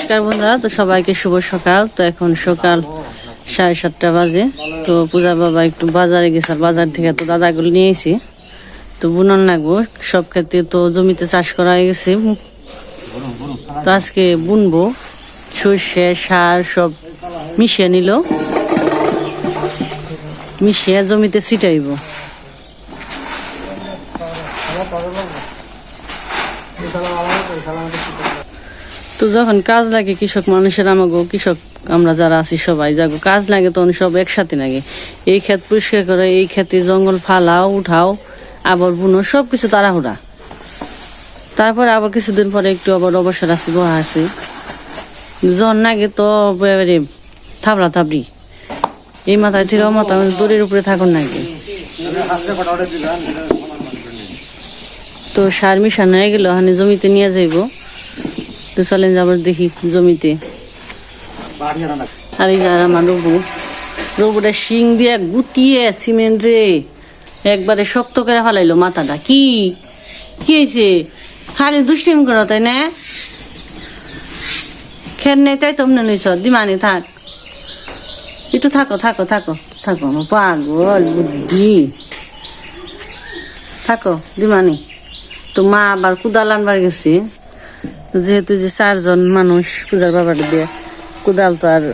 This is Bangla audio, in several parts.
নমস্কার বন্ধুরা, তো সবাইকে শুভ সকাল। তো এখন সকাল সাড়ে সাতটা বাজে। তো পূজা বাবা একটু বাজারে গেছে বাজার থেকে তো দাদাগুলো নিয়েছি তো বুনন লাগবো, সব ক্ষেত্রে তো জমিতে চাষ করা হয়ে গেছে। তো আজকে বুনবো, সর্ষে, সার সব মিশিয়ে নিল। মিশিয়ে জমিতে ছিটাইব। তো যখন কাজ লাগে কৃষক মানুষের আমাকে কৃষক আমরা যারা আছি সবাই যাগো, কাজ লাগে তখন সব একসাথে লাগে। এই ক্ষেত পরিষ্কার করে, এই ক্ষেতে জঙ্গল ফালাও, উঠাও, আবার বুনো সব কিছু তাড়াহুড়া। তারপরে আবার কিছুদিন পরে একটু আবার অবসর আছি, বহা আছি। জন লাগে তো এবারে থাবড়া থাবড়ি। এই মাথায় থেকে মাথা দড়ির উপরে থাকুন নাকি। তো সার মিশানো হয়ে গেল জমিতে নিয়ে যাইব। তো যাবার দেখি জমিতে। আর এই যার আমার রবু রবুটা শিং দিয়ে গুতিয়ে সিমেন্ট রে, একবারে শক্ত করে ফেলাইলো মাথাটা। কি? কি হয়েছে? খালি দুষ্টিম করো তাই না? খের নেই তাই তোমরা লইছ দিমানি থাক। একটু থাকো থাকো থাকো থাকো। পাগল বুদ্ধি। থাকো, দিমানি। তো মা আবার কুদাল আনবার গেছি। যেহেতু যে চারজন মানুষ পূজার বাবাটা দিয়ে, কোদাল তো আর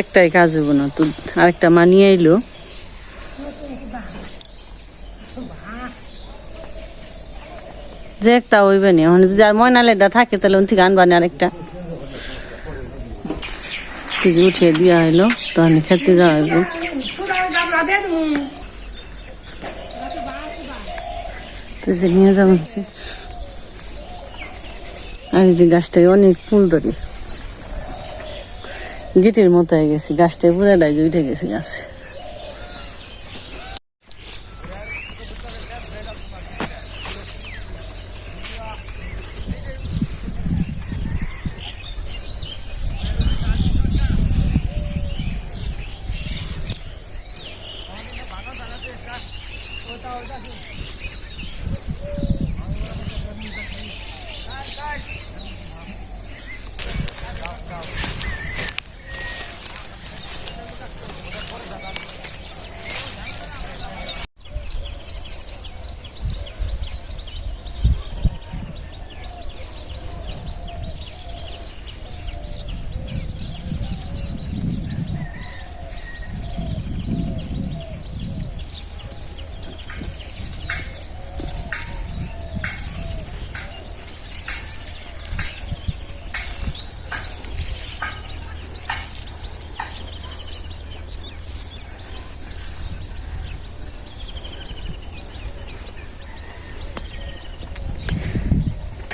একটাই কাজ হইব না। তো আরেকটা মা নিয়ে এলো যে একটা হইবে না। এখন যদি আর ময়না লেডা থাকে, তাহলে ওন থেকে আনবানি আরেকটা। যে উঠিয়ে দেওয়া হইল তখন খেতে যাওয়া হইব। তো নিয়ে যাবেন আর যে গাছটায় অনেক ফুল ধরে। গেটের মতো হয়ে গেছে, গাছটায় পুরো ডাই উঠে গেছে গাছ।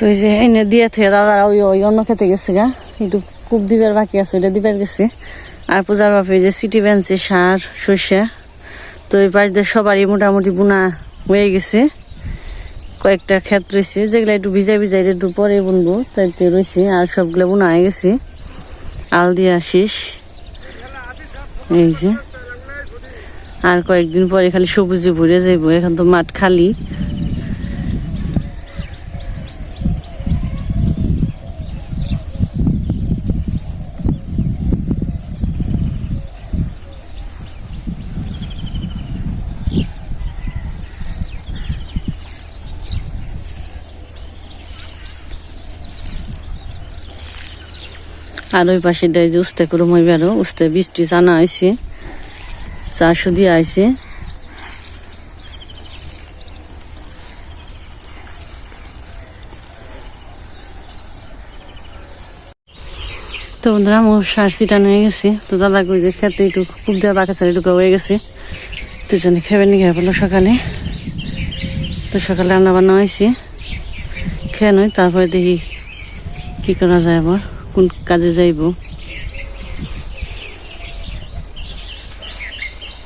তো এই যে এনে দিয়ে থেকে দাদারা ওই ওই, অন্য খেতে গেছে গা। একটু কূপ দিবার বাকি আছে, ওইটা দিবার গেছে। আর পূজার বাপে যে সিটি বেঞ্চে সার, সর্ষে। তো এই পাশ দিয়ে সবারই মোটামুটি বুনা হয়ে গেছে। কয়েকটা ক্ষেত রয়েছে, যেগুলো একটু ভিজাই ভিজাই একটু পরে বুনবো, তাইতে রয়েছে, আর সবগুলো বোনা হয়ে গেছে। আল দিয়ে আসিস এই যে। আর কয়েকদিন পরে খালি সবুজে ভরে যাইব, এখন তো মাঠ খালি। আর ওই পাশে দেয় যে উস্তে করে মই বেরো উস্তে বৃষ্টি চানা আইছে চা দিয়ে আইছে। তো বন্ধুরা মোর সার সিটানো হয়ে গেছে। তো দাদা কই যে খেতে একটু খুব দেওয়া বাঁকা চারি ঢুকা হয়ে গেছে। তো জানি খেবে নি, খেয়ে পেল সকালে। তো সকালে রান্না বান্না হয়েছে। খেয়ে নই, তারপরে দেখি কি করা যায় আবার। কোন কাজে যাইব?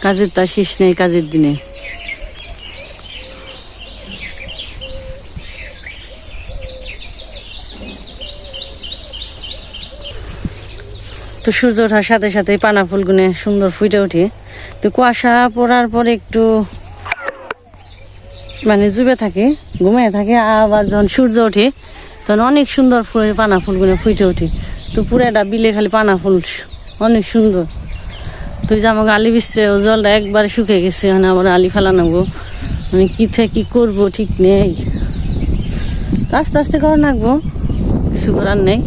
কাজের তা শেষ নেই কাজের দিনে। তো সূর্য ওঠার সাথে সাথে পানা ফুলগুনে সুন্দর ফুটে ওঠে। তো কুয়াশা পড়ার পরে একটু মানে জুবে থাকে, ঘুমিয়ে থাকে, আবার যখন সূর্য ওঠে তখন অনেক সুন্দর ফুল পানা ফুলগুলো ফুটে উঠি তো পুরো পুরাটা বিলে খালি পানা ফুল অনেক সুন্দর। তুই যে আমাকে আলি বিছরে ও জলটা একবারে শুকিয়ে গেছে মানে আবার আলি ফেলা নাগবো মানে কি থেকে কি করব, ঠিক নেই। আস্তে আস্তে করা নাগবো কিছু করার নেই।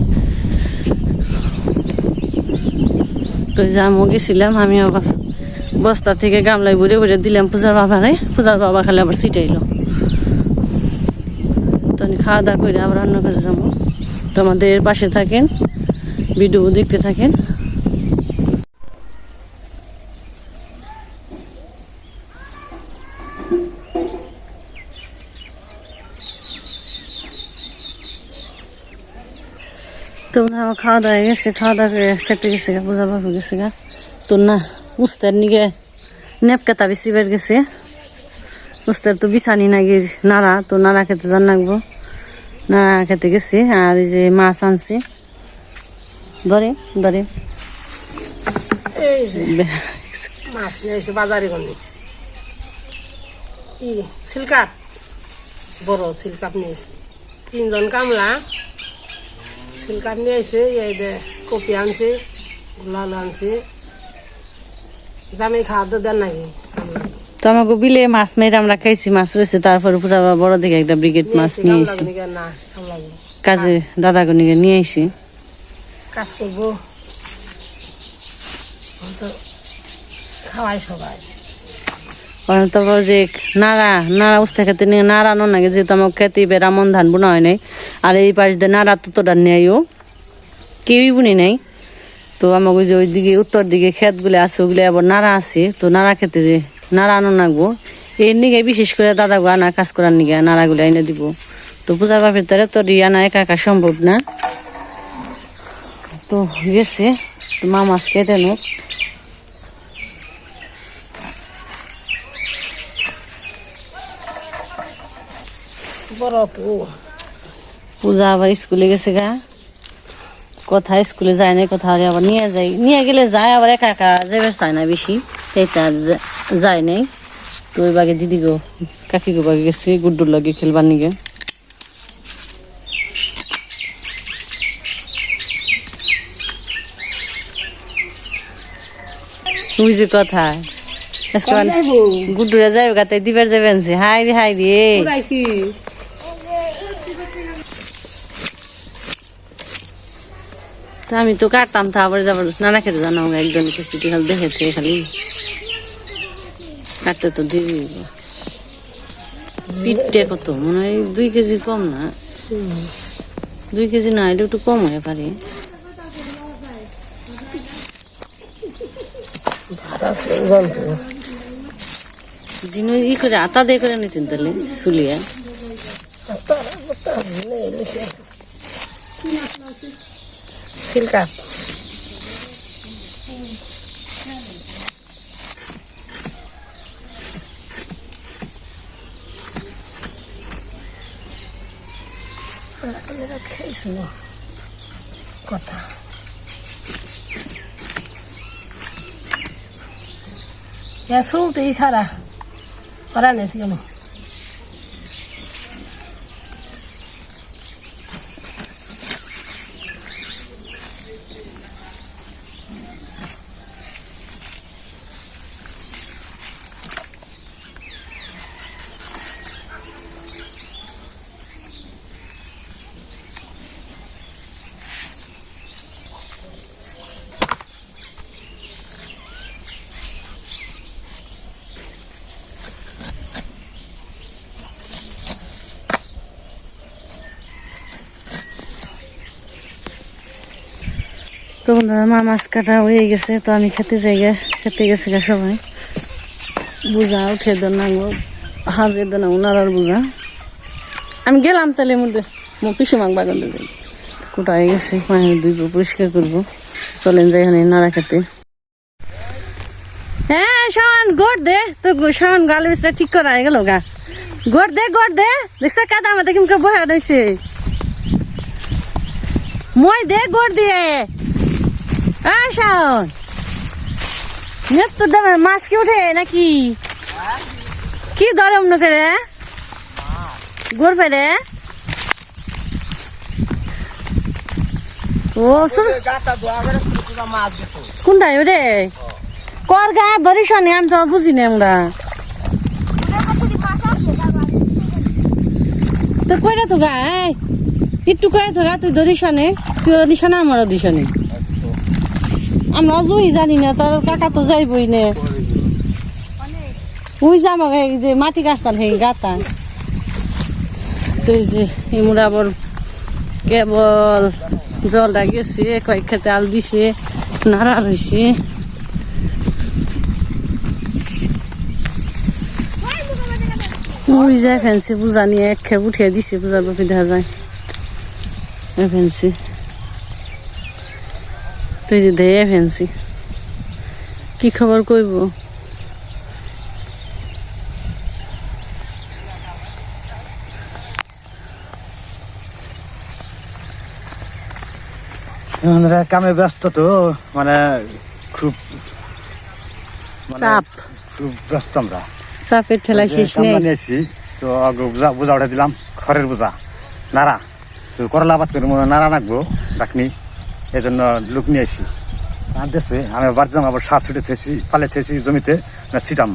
তো যে গেছিলাম, আমি আবার বস্তা থেকে গামলায় ভরে ভরে দিলাম পূজার বাবারে। পূজার বাবা খালি আবার ছিটাইলো। খাওয়া দাওয়া করে আবার রান্না করে যাব। তোমাদের পাশে থাকেন, ভিডিও দেখতে থাকেন। তো আমার খাওয়া দাওয়া গেছে, খাওয়া দাওয়া করে খেতে গেছে গা, পূজা বাবু গেছে গা। তো না উস্তার নিগে নেপকাতা বেশি বের গেছে। উস্তার তো বিছানি নাকি নাড়া, তো নাড়া খেতে জান লাগবো। নাড়া খেতে গেছে। আর এই যে মাছ আনছি। ধরে ধরে। মাছ নিয়ে এসে বাজারে গনি ই সিলকাপ বড় সিলকাপ নিয়েছে তিনজন কামলা। সিলকাপ নিয়ে এসে এই যে কপি আনছে লাল আনছে। জামাই খাওয়া তো দেন নাকি কামলা। তো আমাকে বিলে মাছ মেরে আমরা খাইছি মাছ রয়েছে তারপরে পূজা বড় দিকে একটা ব্রিগেড মাছ নিয়ে না কাজে দাদা গনিকে নিয়ে এসি। কাজ করব। খাওয়াই সবাই। তারপর যে নাড়া নাড়া উস্তে খেতে নিয়ে নাড়ানো নাকি যেহেতু আমার খেতে বেড়ামন ধান বোনা হয় নাই। আর এই পাশ দিয়ে নাড়া ততটা নেয়ও কেউই বুনি নাই। তো আমাকে যে ওই দিকে উত্তর দিকে ক্ষেতগুলো আছে ওগুলো আবার নাড়া আছে। তো নাড়া খেতে যে নাড়া আনো নাগবো এর নিগে বিশেষ করে দাদা গো আনা কাজ করার নিগে নাড়াগুলো এনে দিব। তো পূজা বাপের তারে তো আনা একা একা সম্ভব না। তো গেছে তো মা মাছ কেটে নোক। পূজা আবার স্কুলে গেছে গা। কথা স্কুলে যায় না কথা আবার নিয়ে যায়। নিয়ে গেলে যায় আবার একা একা যাবে চায় না বেশি। যা- যায় নাই। তো ওই বাগে দিদি গো কাকি গো বাগে গেছে গুড্ডুর লাগে খেলবার নিগে বুঝি কথা মানে গুড্ডুরা যাবে গাতে দিবার যাবেন হাই রে হাই রে আমি তো কাটতাম তা আবার যাবার নানা খেতে জানো একদম কিছু খালি দেখেছে খালি। কাটতে তো দিবি পিঠে কত মনে হয় দুই কেজি কম না দুই কেজি না এটা একটু কম হয়ে পারে জিনো ই করে আটা দিয়ে করে নিতেন তাহলে চুলিয়া সিলকাপ খেয়েছিল। কথা। Ya শুনতে ইশারা করা নেছি কেন তো বন্ধুরা, মা মাছ কাটা হয়ে গেছে, তো আমি খেতে যাই গে। খেতে গেছে গা সবাই। বুঝা, উঠে দেন না গো। হাজে দেন ওনার আর বুঝা। আমি গেলাম তাহলে মধ্যে। পিসু মাক বাগান দেবে কোটা হয়ে গেছে পানি দুইব পরিষ্কার করব। চলেন যাই এখানে নাড়া খেতে। হ্যাঁ শাওন গোট দে। তো শাওন গালে বিসটা ঠিক করা হয়ে গেল গা। গোট দে গোট দে। দেখছ, কাদা আমাদের কিমকে বয়া রয়েছে মই দে গোট দিয়ে। শাওন নেট তো দামে, মাছ কি উঠে নাকি? কি ধরে অন্য করে? গোর ফেরে ও ছোট কোনটা রে কর গা, ধরিস আমি তো বুঝি না আমরা। তো কইরা তো গা একটু কয়ে তো গা, তুই ধরিস তুই ধরিস না আমারও দিস আমরা অজুই জানি না, তোর কাকা তো যাইবই নে। ওই যে মাটি কাটতাম সেই গাতা। তো এই যে ইমুরা আবার কেবল জলটা গেছে, কয়েক খেতে আল দিছে, নাড়া রয়েছে ওই যে ফেন্সি পূজা নিয়ে এক খেপ উঠিয়ে দিছে, পূজার বাপি যায়। ফেন্সি তুই যে দেয় ফেন্সি কি খবর কইব? আমরা কামে ব্যস্ত তো মানে খুব মানে চাপ। খুব ব্যস্ত আমরা। চাপের ঠেলা শেষ নেই। তো বোঝা বোঝা উঠে দিলাম খড়ের বোঝা। নাড়া তো করলা আবাদ করে মনে নাড়া নাকবো ডাকনি এই জন্য লোক নিয়ে আসি আনতেছে আমি যাম আবার সার ছুটে থেছি ফালে থেছি জমিতে, না সিটাম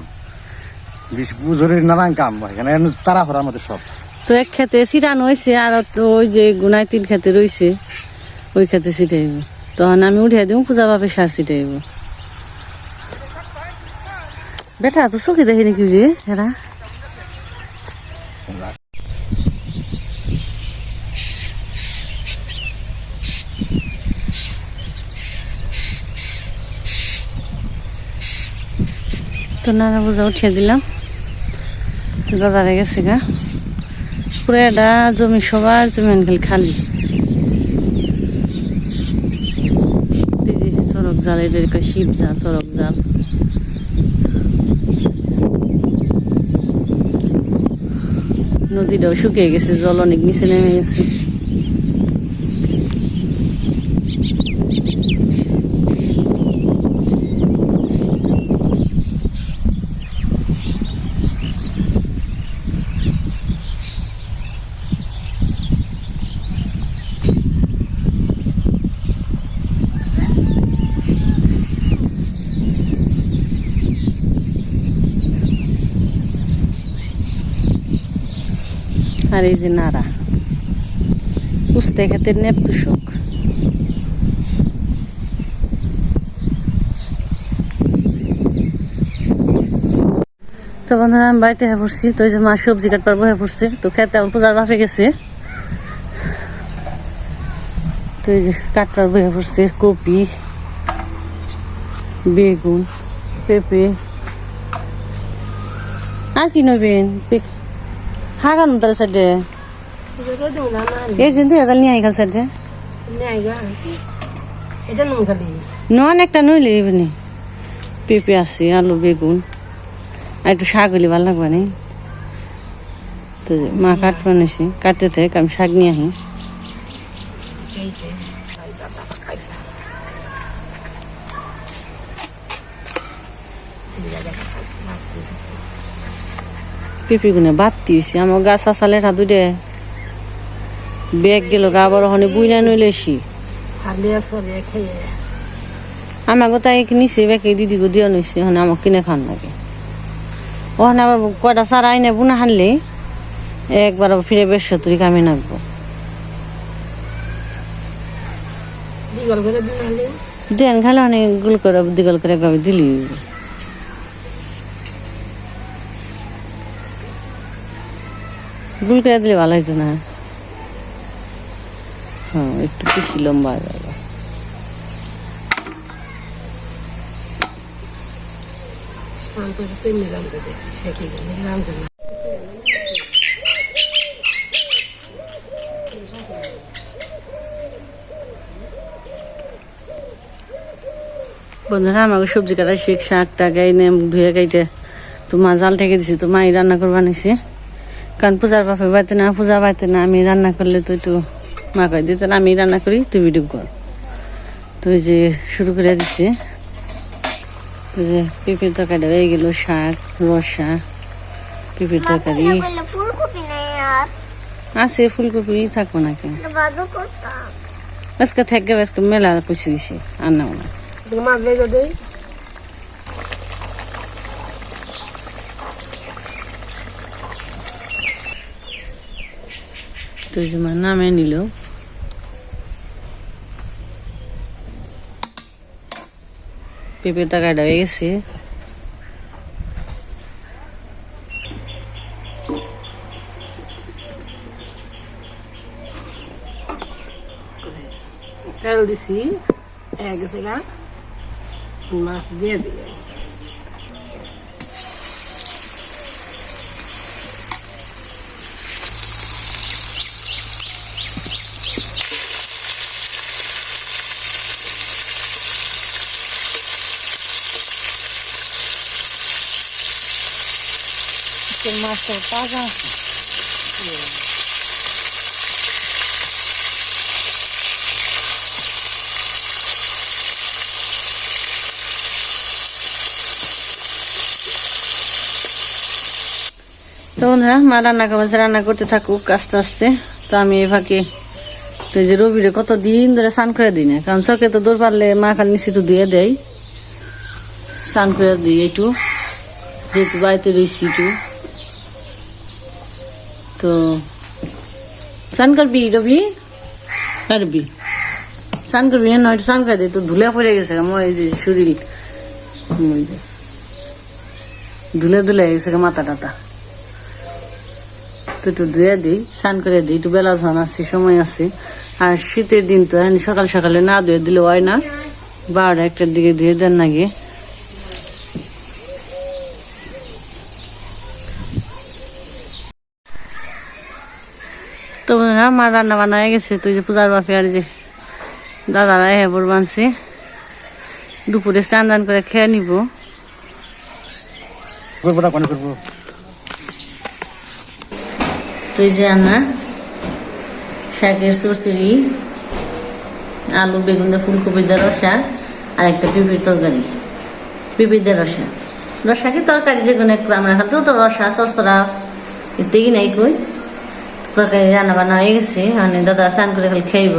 বিশ বুঝরের নানান কাম, এখানে তারা হরার মধ্যে সব। তো এক খেতে সিটানো হয়েছে আর ওই যে গুনায় তিন খেতে রয়েছে ওই খেতে ছিটাইব। তখন আমি উঠিয়ে দিব পূজা বাপে সার ছিটাইব। বেটা তো চোখে দেখি নাকি যে? এরা তো নানা পূজা উঠিয়ে দিলাম। দাদারে গেছে গা। পুরো এটা জমি সবার জমি আনখাল খালি। চরক জাল এটা কয় শিব জাল, চরক জাল। নদীটাও শুকিয়ে গেছে, জল অনেক নিচে নেমে গেছে। আর এই যে নাড়া উস্তে খেতে নেপ তুষক। তো বন্ধুরা, আমি বাড়িতে হয়ে পড়ছি। তো এই যে মা সবজি কাটবার বহে পড়ছে। তো খেতে আমার পূজার বাপে গেছে। তো এই যে কাটবার বহে পড়ছে। কপি, বেগুন, পেঁপে। আর কি নেবেন? হাগানো তার সাইডে এই যে এদাল নিয়ে আইগা সাইডে নুন একটা নইলে এমনি পেঁপে আছে আলু বেগুন আর একটু শাক হলে ভালো লাগবে নি তো মা কাটবা নিছি কাটতে থাকে আমি শাক নিয়ে আহি পেঁপে গুনে বাতি হয়েছে আমার গাছ আসালে হাত দে। বেগ গেল গা বড় হনে বুইনা নইলে হালিয়া আমাকে তাই নিচে বেঁকে দিদি গো দিয়া নিছে হনে আমাকে কিনে খান লাগে। ওখানে আবার কয়টা সারা আইনে বুনা হানলে একবার ফিরে বেশ সতুরি কামে নাকবো দিন দেন খালে অনেক গুল করে দিগল করে দিলি। গুল করে দিলে ভালো হইতো না। হ্যাঁ একটু বেশি লম্বা হয়ে যাবে। বন্ধুরা, আমাকে সবজি কাটা শেখ, শাক, টাক এনে ধুয়ে কাইটে তো মা জাল থেকে দিছি তো মাই রান্না করবা নিছি কারণ পূজার বাপে বাড়িতে না পূজা বাড়িতে না আমি রান্না করলে তো একটু মা কই দিতে আমি রান্না করি তুই ভিডিও কর। তো এই যে শুরু করে দিছি। তো যে পেঁপের তরকারি হয়ে গেল শাক রসা পেঁপের তরকারি। আছে ফুলকপি থাকব না কেন? আজকে থেকে আজকে মেলা পুষে গেছি আর না। মনে এদিকে মাছ ভেজে দেই তুই যে মা নামে নিল পেঁপেটা কাটা হয়ে গেছে তেল দিছি হয়ে গেছে গা মাছ দিয়ে দিই আজকের মাছটা তো বন্ধুরা মা রান্না করছে রান্না করতে থাকুক আস্তে আস্তে। তো আমি এই ফাঁকে তো যে রবিরে কত দিন ধরে স্নান করে দিই না, কারণ চকে তো দৌড় পারলে মা খালি নিচে তো ধুয়ে দেয়। স্নান করে দিই একটু, যেহেতু বাড়িতে রয়েছি একটু। তো স্নান করবি রবি? করবি। স্নান করবি না নয় স্নান করে দে তো ধুলে পড়ে গেছে, আমার এই যে শরীর। ধুলে ধুলে গেছে গা মাথা টাতা তো একটু ধুয়ে দিই, স্নান করে দিই, একটু বেলা ঝন আছে, সময় আছে। আর শীতের দিন তো এখন সকাল সকালে না ধুয়ে দিলে হয় না। বারোটা একটার দিকে ধুয়ে দেন নাকি। তো বন্ধুরা মা রান্না বান্না হয়ে গেছে তুই যে পূজার বাপে আর যে দাদারা হেবর বানছে দুপুরে স্নান দান করে খেয়ে নিব। তুই যে আনা শাকের সরসরি আলু বেগুন দিয়ে ফুলকপি দিয়ে রসা আর একটা পিপির তরকারি। পিপির দিয়ে রসা। রসা কি তরকারি? যে কোনো একটু। আমরা খাতে তো রসা সরসরা এতেই নাই কই। তরকারি রান্না বান্না হয়ে গেছে মানে দাদা স্নান করে খালি খাইব